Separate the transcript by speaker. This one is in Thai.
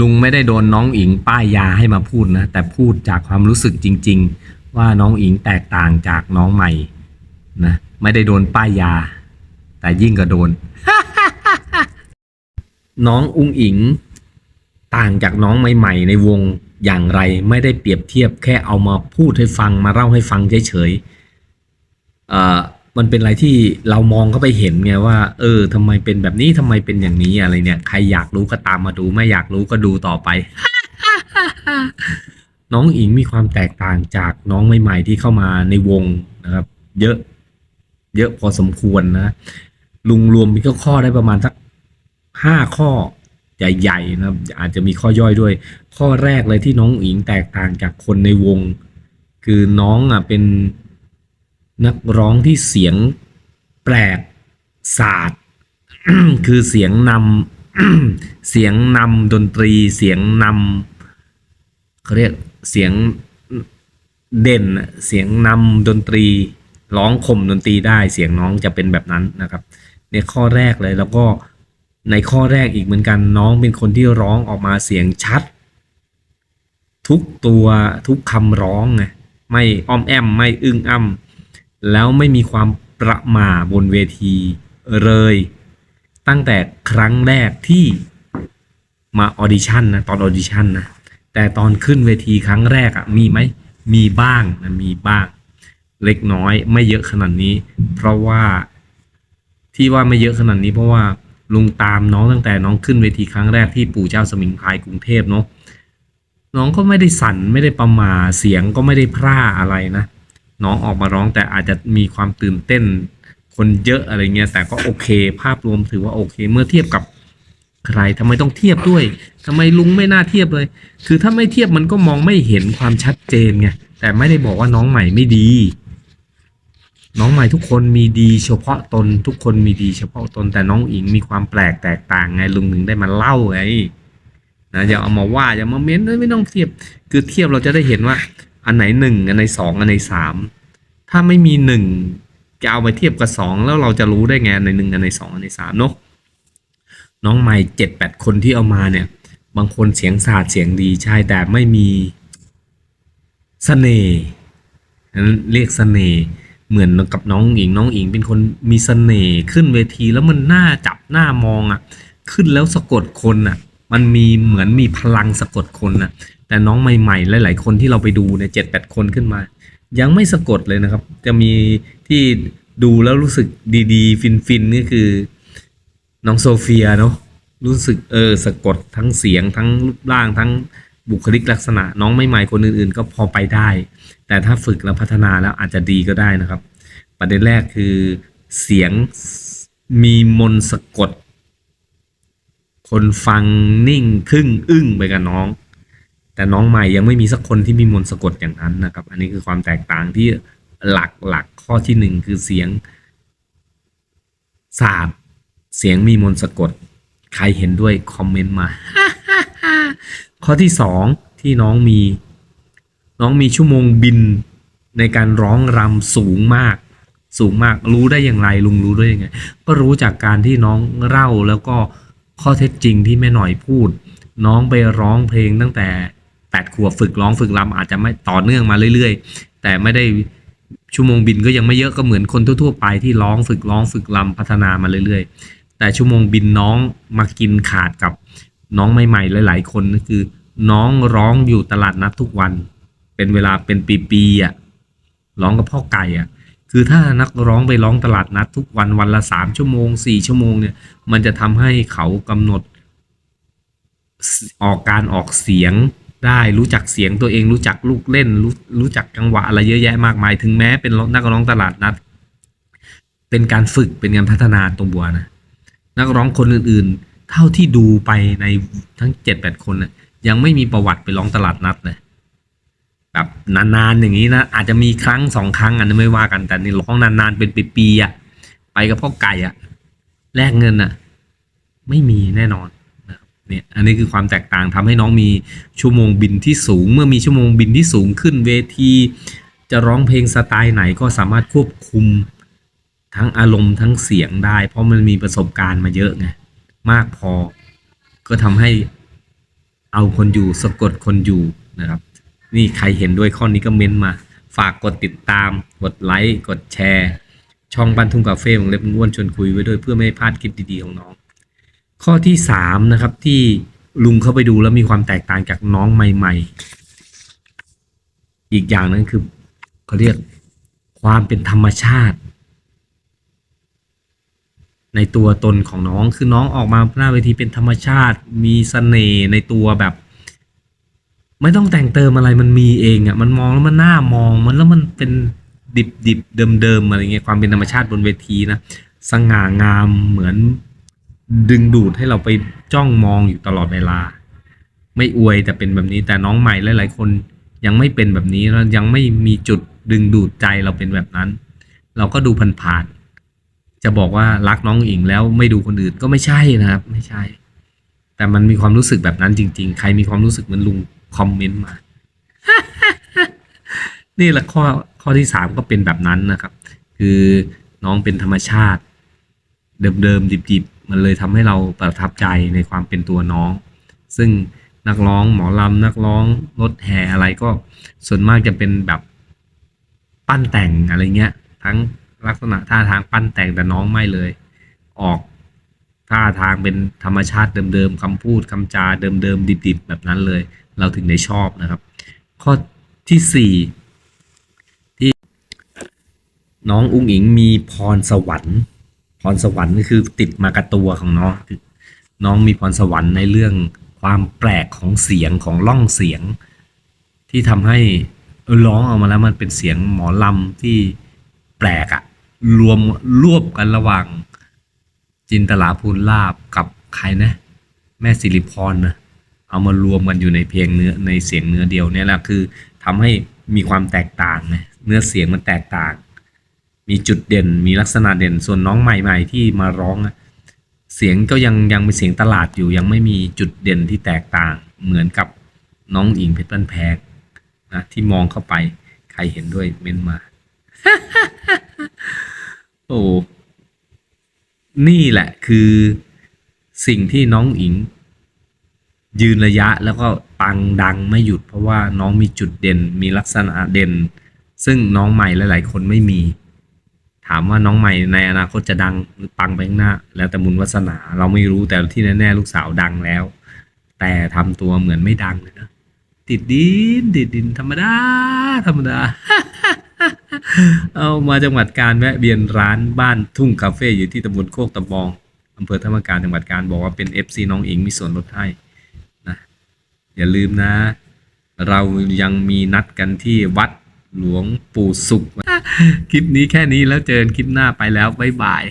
Speaker 1: ลุงไม่ได้โดนน้องอิงป้ายยาให้มาพูดนะ แต่พูดจากความรู้สึกจริง ๆ ว่าน้องอิงแตกต่างจากน้องใหม่นะไม่ได้โดนป้ายยา แต่ยิ่งกว่าโดน น้องอุ้งอิง ต่างจากน้องใหม่ ๆ ในวงอย่างไรไม่ได้เปรียบเทียบแค่เอามาพูดให้ฟังมาเล่าให้ฟังเฉยๆเอ่อ มันเป็นอะไรที่เรามองเข้าไปเห็นไงว่า เออทำไมเป็นแบบนี้ทำไมเป็นอย่างนี้อะไรเนี่ย ใครอยากรู้ก็ตามมาดู ไม่อยากรู้ก็ดูต่อไป น้องอิงมีความแตกต่างจากน้องใหม่ๆที่เข้ามาในวงนะครับ เยอะ เยอะพอสมควรนะลุงรวมมีข้อข้อได้ประมาณสักห้าข้อใหญ่ๆนะครับอาจจะมีข้อย่อยด้วย ข้อแรกเลยที่น้องอิงแตกต่างจากคนในวง คือน้องอะเป็น นักร้องที่เสียงแปลกศาสตร์คือเสียงนำเสียงนำดนตรีเสียงนำเขาเรียกเสียงเด่นเสียงนำดนตรีร้องข่มดนตรีได้เสียงน้องจะเป็นแบบนั้นนะครับ ในข้อแรกเลยแล้วก็ในข้อแรกอีกเหมือนกันน้องเป็นคนที่ร้องออกมาเสียงชัด ทุกตัวทุกคำร้องไงไม่อ้อมแอมไม่อึ้งอ้ำ แล้วไม่มีความประหม่าบนเวทีเลย ตั้งแต่ครั้งแรกที่มาออดิชั่นนะตอนออดิชั่นนะแต่ตอนขึ้นเวทีครั้งแรกอะ่ะมีไหมมีบ้างนะมีบ้าง เล็กน้อยไม่เยอะขนาดนี้ เพราะว่าที่ว่าไม่เยอะขนาดนี้เพราะว่าลุงตามน้องตั้งแต่น้องขึ้นเวทีครั้งแรกที่ปู่เจ้าสมิงพรายกรุงเทพเนาะน้องก็ไม่ได้สั่นไม่ได้ประมาเสียงก็ไม่ได้พร่าอะไรนะ น้องออกมาร้องแต่อาจจะมีความตื่นเต้น คนเยอะอะไรเงี้ยแต่ก็โอเค ภาพรวมถือว่าโอเค เมื่อเทียบกับใครทำไมต้องเทียบด้วยทำไมลุงไม่น่าเทียบเลย คือถ้าไม่เทียบมันก็มองไม่เห็นความชัดเจนไงแต่ไม่ได้บอกว่าน้องใหม่ไม่ดี น้องใหม่ทุกคนมีดีเฉพาะตนทุกคนมีดีเฉพาะตนแต่น้องอิงมีความแปลกแตกต่างไงลุงถึงได้มาเล่าไงนะอย่าเอามาว่าอย่ามาเม้นไม่ต้องเทียบ คือเทียบเราจะได้เห็นว่า อันไหนหนึ่งอันไหนสองอันไหนสามถ้าไม่มีหนึ่งจะเอาไปเทียบกับสองแล้วเราจะรู้ได้ไงอันไหนหนึ่งอันไหนสองอันไหนสามเนาะน้องใหม่เจ็ดแปดคนที่เอามาเนี่ย บางคนเสียงสาดเสียงดีใช่แต่ไม่มีเสน่ห์นั้นเรียกเสน่ห์เหมือนกับน้องอิงน้องอิงเป็นคนมีเสน่ห์ขึ้นเวทีแล้วมันน่าจับหน้ามองอะ ขึ้นแล้วสะกดคนอะ มันมีเหมือนมีพลังสะกดคนอะ แต่น้องใหม่ๆ หลายๆ คนที่เราไปดูเนี่ยเจ็ดแปดคนขึ้นมา ยังไม่สะกดเลยนะครับ จะมีที่ดูแล้วรู้สึกดีๆ ฟินๆก็คือ น้องโซเฟียเนาะรู้สึกเออสะกดทั้งเสียงทั้งรูปร่างทั้งบุคลิกลักษณะ น้องใหม่ๆคนอื่นๆ ก็พอไปได้ แต่ถ้าฝึกแล้วพัฒนาแล้วอาจจะดีก็ได้นะครับ ประเด็นแรกคือเสียงมีมนสะกด คนฟังนิ่งทึ่งอึ้งไปกับน้อง แต่น้องใหม่ยังไม่มีสักคนที่มีมนต์สะกดอย่างนั้นนะครับ อันนี้คือความแตกต่างที่หลักหลักข้อที่หนึ่งคือเสียงศาสตร์เสียงมีมนต์สะกด ใครเห็นด้วยคอมเมนต์มา ข้อที่สองที่น้องมี น้องมีชั่วโมงบินในการร้องรำสูงมาก สูงมากรู้ได้อย่างไรลุงรู้ได้ยังไง ก็รู้จากการที่น้องเล่าแล้วก็ข้อเท็จจริงที่แม่หน่อยพูด น้องไปร้องเพลงตั้งแต่ แปดขวบฝึกร้องฝึกรำอาจจะไม่ต่อเนื่องมาเรื่อย ๆ แต่ไม่ได้ชั่วโมงบินก็ยังไม่เยอะก็เหมือนคนทั่วๆไปที่ร้องฝึกร้องฝึกรำพัฒนามาเรื่อย ๆ แต่ชั่วโมงบินน้องมากินขาดกับน้องใหม่ๆหลาย ๆ คนก็คือ น้องร้องอยู่ตลาดนัดทุกวัน เป็นเวลาเป็นปีๆอะร้องกับพ่อไก่อะคือถ้านักร้องไปร้องตลาดนัดทุกวันวันละสามชั่วโมงสี่ชั่วโมงเนี่ย มันจะทำให้เขากำหนดออกการออกเสียง ได้รู้จักเสียงตัวเองรู้จักลูกเล่น รู้รู้จักจังหวะอะไรเยอะแยะมากมาย ถึงแม้เป็นนักร้องตลาดนัด เป็นการฝึกเป็นการพัฒนาตัวบัวนะ นักร้องคนอื่นๆ เท่าที่ดูไปในทั้งเจ็ดแปดคนน่ะยังไม่มีประวัติไปร้องตลาดนัดเลยแบบนานๆอย่างนี้นะอาจจะมีครั้งสองครั้งอันนี้ไม่ว่ากันแต่นี่ร้องนานๆเป็นปีๆอะไปกับพ่อไก่อะแลกเงินอะไม่มีแน่นอน เนี่ยอันนี้คือความแตกต่างทำให้น้องมีชั่วโมงบินที่สูง เมื่อมีชั่วโมงบินที่สูงขึ้นเวที จะร้องเพลงสไตล์ไหนก็สามารถควบคุมทั้งอารมณ์ทั้งเสียงได้ เพราะมันมีประสบการณ์มาเยอะไงมากพอก็ทำให้เอาคนอยู่สะกดคนอยู่นะครับ นี่ใครเห็นด้วยข้อนี้ก็เม้นต์มา ฝากกดติดตาม กดไลค์กดแชร์ ช่องบ้านทุ่งคาเฟ่ของเล็บง้วนชวนคุยไว้ด้วยเพื่อไม่ให้พลาดคลิปดีๆของน้อง ข้อที่สามนะครับที่ลุงเข้าไปดูแล้วมีความแตกต่างจากน้องใหม่ ๆ อีกอย่างนึงคือเขาเรียกความเป็นธรรมชาติ ในตัวตนของน้องคือน้องออกมาหน้าเวทีเป็นธรรมชาติ มีเสน่ห์ในตัวแบบ ไม่ต้องแต่งเติมอะไรมันมีเองอะ่ะมันมองแล้วมันหน่ามองมันแล้วมันเป็นดิบดิบเดิมเดิมอะไรเงี้ยความเป็นธรรมชาติบนเวทีนะสง่างามเหมือน ดึงดูดให้เราไปจ้องมองอยู่ตลอดเวลา ไม่อวยแต่เป็นแบบนี้แต่น้องใหม่หลายๆคนยังไม่เป็นแบบนี้แล้วยังไม่มีจุดดึงดูดใจเราเป็นแบบนั้น เราก็ดูผ่านๆจะบอกว่ารักน้องอิงแล้วไม่ดูคนอื่นก็ไม่ใช่นะครับ ไม่ใช่ แต่มันมีความรู้สึกแบบนั้นจริง ๆ ใครมีความรู้สึกเหมือนลุงคอมเมนต์มา นี่แหละข้อข้อที่สามก็เป็นแบบนั้นนะครับ คือน้องเป็นธรรมชาติ เดิมๆดิบๆ มันเลยทำให้เราประทับใจในความเป็นตัวน้อง ซึ่งนักร้องหมอลำนักร้องรถแห่อะไรก็ส่วนมากจะเป็นแบบปั้นแต่งอะไรเงี้ย ทั้งลักษณะท่าทางปั้นแต่งแต่น้องไม่เลย ออกท่าทางเป็นธรรมชาติเดิมๆคำพูดคำจาเดิมๆดิบๆ แบบนั้นเลย เราถึงได้ชอบนะครับ ข้อที่สี่ที่น้องอุ้งอิงมีพรสวรรค์ รสวรรค์ก็คือติดมากับตัวของน้องคือน้องมีพรสวรรค์ในเรื่องความแปลกของเสียงของร่องเสียง ที่ทำให้ร้องออกมาแล้วมันเป็นเสียงหมอลำที่แปลกอะรวมรวบกันระหว่าง จินตลาภูลลาบกับใครนะ แม่สิริพรนะเอามารวมกันอยู่ในเพลงเนื้อในเสียงเนื้อเดียวเนี่ยแหละคือทำให้มีความแตกต่างนะเนื้อเสียงมันแตกต่าง มีจุดเด่น มีลักษณะเด่น ส่วนน้องใหม่ ๆ ที่มาร้อง เสียงก็ยังยังเป็นเสียงตลาดอยู่ ยังไม่มีจุดเด่นที่แตกต่าง เหมือนกับน้องอิงเพชรบ้านแพงนะที่มองเข้าไป ใครเห็นด้วยเม้นมา โอ้นี่แหละคือสิ่งที่น้องอิง ยืนระยะแล้วก็ปังดังไม่หยุดเพราะว่าน้องมีจุดเด่นมีลักษณะเด่น ซึ่งน้องใหม่หลาย ๆ คนไม่มี ถามว่าน้องใหม่ในอนาคตจะดังหรือปังไปข้างหน้า แล้วแต่บุญวาสนา เราไม่รู้แต่ที่แน่ๆลูกสาวดังแล้ว แต่ทำตัวเหมือนไม่ดังเลยนะติดดินติดดินธรรมดาธรรมดา เอามาจังหวัดการแวะเวียนร้านบ้านทุ่งคาเฟ่อยู่ที่ตำบลโคกตะบองอำเภอธรรมการจังหวัดการบอกว่าเป็น FC น้องอิงมีส่วนลดให้นะอย่าลืมนะ เรายังมีนัดกันที่วัดหลวงปู่สุข คลิปนี้แค่นี้แล้วเจอกันคลิปหน้าไปแล้วบ๊ายบาย